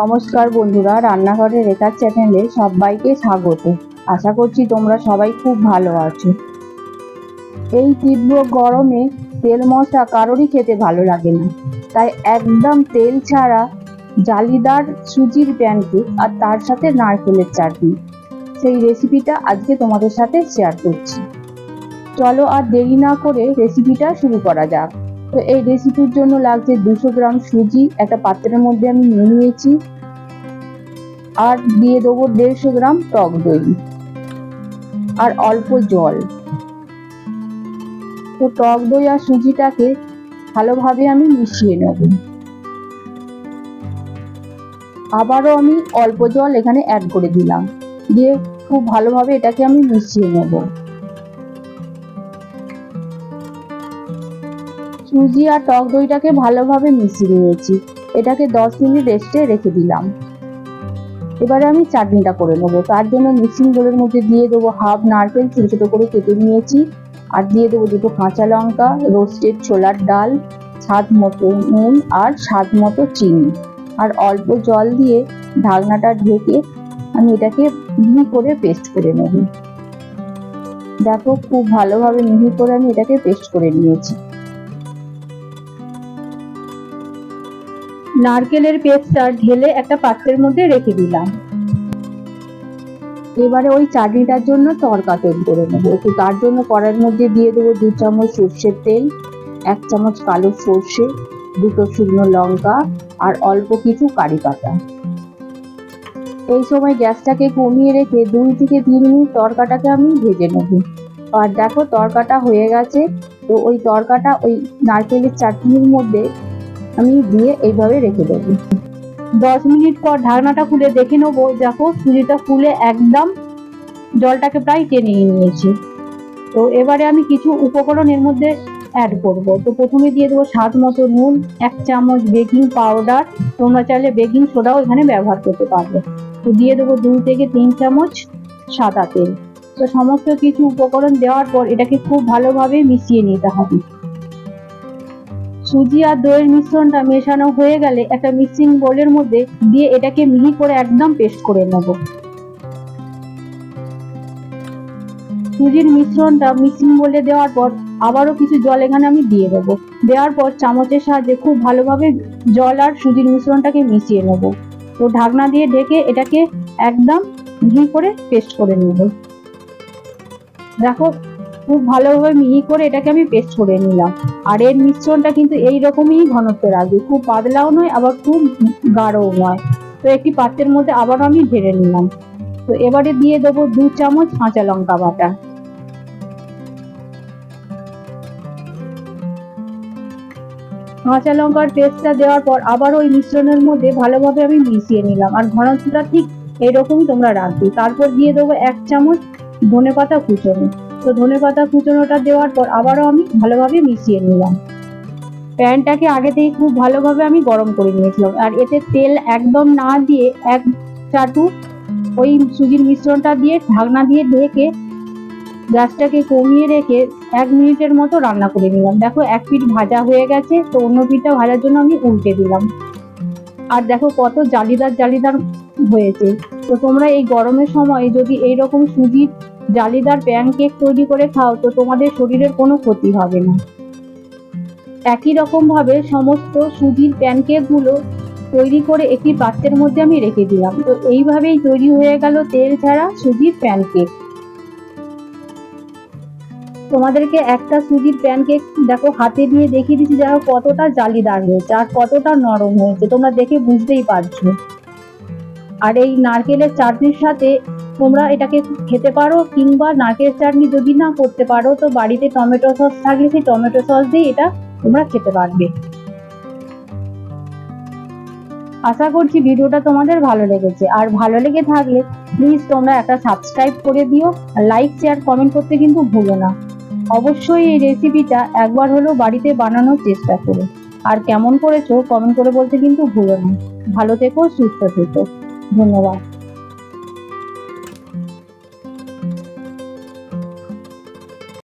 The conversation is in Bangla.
নমস্কার বন্ধুরা, রান্নাঘরে রেখার চ্যানেলে সবাইকে স্বাগত। আশা করছি তোমরা সবাই খুব ভালো আছো। এই তীব্র গরমে তেল মশলা কারোরই খেতে ভালো লাগে না। তাই একদম তেল ছাড়া জালিদার সুজির প্যানকেক আর তার সাথে নারকেলের চাটনি। সেই রেসিপিটা আজকে তোমাদের সাথে শেয়ার করছি। চলো আর দেরি না করে রেসিপিটা শুরু করা যাক। তো এই রেসিপির জন্য লাগছে দুশো গ্রাম সুজি, একটা পাত্রের মধ্যে আমি নিয়ে নিয়েছি। আর দিয়ে দেবো দেড়শো গ্রাম টক দই। আর অল্প জল। তো টক দই আর সুজিটাকে ভালোভাবে আমি মিশিয়ে নেব। আবারও আমি অল্প জল এখানে অ্যাড করে দিলাম। দিয়ে খুব ভালোভাবে এটাকে আমি মিশিয়ে নেব। সুজি আর টক দইটাকে ভালোভাবে মিশিয়ে নিয়েছি। এটাকে দশ মিনিট রেস্টে রেখে দিলাম। এবারে আমি চাটনিটা করে নেব। তার জন্য মিক্সিং বোলের মধ্যে দিয়ে দেবো হাফ নারকেল, ছোটো ছোটো করে কেটে নিয়েছি। আর দিয়ে দেবো দুটো কাঁচা লঙ্কা, রোস্টেড ছোলার ডাল, স্বাদ মতো নুন আর স্বাদ মতো চিনি। আর অল্প জল দিয়ে ঢাকনাটা ঢেকে আমি এটাকে মিহি করে পেস্ট করে নেব। দেখো, খুব ভালোভাবে মিহি করে আমি এটাকে পেস্ট করে নিয়েছি। নারকেলের পেস্টটা ঢেলে একটা পাত্রের মধ্যে রেখে দিলাম। এবারে ওই চাটনিটার জন্য তড়কা তৈরি করে নেব। তো তার জন্য কড়াইয়ের মধ্যে দিয়ে দেবো দু চামচ সর্ষের তেল, এক চামচ কালো সর্ষে, দুটো শুকনো লঙ্কা আর অল্প কিছু কারি পাতা। এই সময় গ্যাসটাকে কমিয়ে রেখে দুই থেকে তিন মিনিট তরকাটাকে আমি ভেজে নেব। আর দেখো তরকাটা হয়ে গেছে, তো ওই তরকাটা ওই নারকেলের চাটনির মধ্যে আমি দিয়ে এইভাবে রেখে দেবো। দশ মিনিট পর ঢাকনাটা খুলে দেখে নেব, দেখো সুজিটা ফুলে একদম জলটাকে প্রায় টেনে নিয়েছি। তো এবারে আমি কিছু উপকরণ এর মধ্যে অ্যাড করব। তো প্রথমে দিয়ে দেবো স্বাদ মতো নুন, এক চামচ বেকিং পাউডার তোমরা চাইলে বেকিং সোডাও এখানে ব্যবহার করতে পারবে। তো দিয়ে দেবো দুই থেকে তিন চামচ সাদা তেল। তো সমস্ত কিছু উপকরণ দেওয়ার পর এটাকে খুব ভালোভাবে মিশিয়ে নিতে হবে। সুজি আর দইয়ের মিশ্রণটা মেশানো হয়ে গেলে একটা মিক্সিং বোলের মধ্যে দিয়ে এটাকে মিহি করে একদম পেস্ট করে নেব। সুজির মিশ্রণটা মিক্সিং বোলে দেওয়ার পর আবারও কিছু জল এখানে আমি দিয়ে দেবো। দেওয়ার পর চামচের সাহায্যে খুব ভালোভাবে জল আর সুজির মিশ্রণটাকে মিশিয়ে নেব। তো ঢাকনা দিয়ে ঢেকে এটাকে একদম মিহি করে পেস্ট করে নেব। দেখো খুব ভালোভাবে মিহি করে এটাকে আমি পেস্ট করে নিলাম। আর এর মিশ্রণটা কিন্তু এই রকমই ঘনত্ব রাখবে। খুব পাতলাও নয়, আবার খুব গাঢ়ও নয়। তো একটি পাত্রের মধ্যে আবার আমি ঢেলে নিলাম। তো এবারে দিয়ে দেবো দু চামচ কাঁচা লঙ্কা বাটা। কাঁচা লঙ্কার পেস্টটা দেওয়ার পর আবার ওই মিশ্রণের মধ্যে ভালোভাবে আমি মিশিয়ে নিলাম। আর ঘনত্বটা ঠিক এইরকমই তোমরা রাখবে। তারপর দিয়ে দেবো এক চামচ ধনে পাতা কুচনো। তো ধনে পাতা কুচনোটা দেওয়ার পর আবারও আমি ভালোভাবে মিশিয়ে নিলাম। প্যানটাকে আগে থেকে খুব ভালোভাবে আমি গরম করে নিয়েছিলাম। আর এতে তেল একদম না দিয়ে এক চাটু ওই সুজির মিশ্রণটা দিয়ে ঢাকনা দিয়ে ঢেকে গ্যাসটাকে কমিয়ে রেখে এক মিনিটের মতো রান্না করে নিলাম। দেখো, এক পিঠ ভাজা হয়ে গেছে, তো অন্য পিঠটা ভাজার জন্য আমি উল্টে দিলাম। আর দেখো কত জালিদার জালিদার হয়েছে। তো তোমরা এই গরমের সময় যদি এইরকম সুজির জালিদার প্যানকেক তৈরি করে খাও তো তোমাদের শরীরের কোনো ক্ষতি হবে না। একই রকম ভাবে সমস্ত সুজির প্যানকেকগুলো তৈরি করে একটি পাত্রের মধ্যে আমি রেখে দিলাম। তো এইভাবেই তৈরি হয়ে গেল তেল ছাড়া সুজির প্যানকেক তোমাদেরকে একটা সুজির প্যানকেক দেখো হাতে নিয়ে দেখিয়ে দিচ্ছি দেখো কতটা জালিদার হয়েছে আর কতটা নরম হয়েছে, তোমরা দেখে বুঝতেই পারছ। আর এই নারকেলের চাটনির সাথে তোমরা এটাকে খেতে পারো কিংবা নারকেল চাটনি যদি না করতে পারো, তো বাড়িতে টমেটো সস থাকলে সেই টমেটো সস দিয়ে এটা তোমরা খেতে পারবে। আশা করছি ভিডিওটা তোমাদের ভালো লেগেছে। আর ভালো লেগে থাকলে প্লিজ তোমরা একটা সাবস্ক্রাইব করে দিও লাইক শেয়ার কমেন্ট করতে কিন্তু ভুলো না। অবশ্যই এই রেসিপিটা একবার হলেও বাড়িতে বানানোর চেষ্টা করো। আর কেমন করেছ কমেন্ট করে বলতে কিন্তু ভুলো না। ভালো থেকো, সুস্থ থেকো। ধন্যবাদ।